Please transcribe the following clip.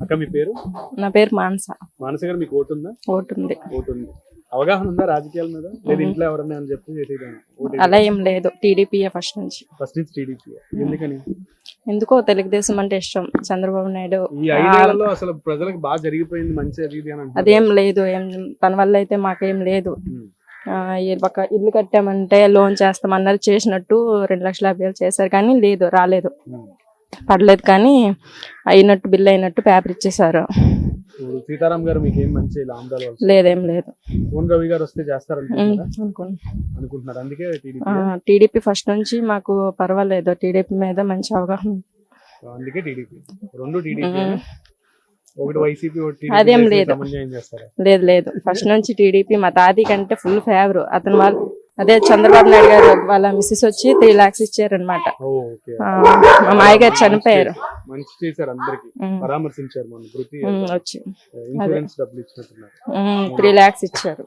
అక్క మీ పేరు? నా పేరు మానస. మానస గారు మీకు ఓటు ఉందా? ఓటు ఉంది ఓటు ఉంది అవగాహన ఉందా రాజకీయాల మీద? లేదా ఇంట్లో ఎవరన్నా అని చెప్పి చేసేదాన్ని ఓటు అలా ఏం లేదు. టీడీపీఏ ఫస్ట్ నుంచి. ఫస్ట్ నుంచి టీడీపీ ఎందుకని? ఎందుకో తెలుగుదేశం అంటే ఇష్టం. చంద్రబాబు నాయుడు ఈ ఐదేళ్ళలో అసలు ప్రజలకు బాగా జరిగిపోయింది మంచి అది అని లేదు ఏం తన వల్ల అయితే మాకేం లేదు. ఒక ఇల్లు కట్టామంటే లోన్ చేస్తామన్నారు చేసినట్టు రెండు లక్షల యాభై వేలు చేశారు కానీ లేదు రాలేదు. పడలేదు కానీ అయినట్టు బిల్ అయినట్టు పేపర్ ఇచ్చేసారు సీతారాం గారు మీకు ఏం మంచి లేదేం లేదు. కోన్ రవి గారు వస్తే ఉమ్, చేస్తారనుకుంటున్నారా అనుకోండి అనుకుంటున్నారు. అందుకే టీడీపీ ఫస్ట్ నుంచి మాకు పర్వాలేదు. టీడీపీ మీద మంచి అవగాహన ఉంది. అందుకే టీడీపీ. రెండు టీడీపీ ఉమ్. ఒకటి వైసీపీ ఒకటి అదేం లేదు. లేదు లేదు. ఫస్ట్ నుంచి టీడీపీ మా తాతి కంటే ఫుల్ ఫేవర్. అతను వాళ్ళు అదే చంద్రబాబు నాయుడు గారు వాళ్ళ మిస్సెస్ వచ్చి త్రీ లాక్స్ ఇచ్చారనమాట ఓ ఓకే. మా మాయ గారు చనిపోయారు. వచ్చి. త్రీ లాక్స్ ఇచ్చారు.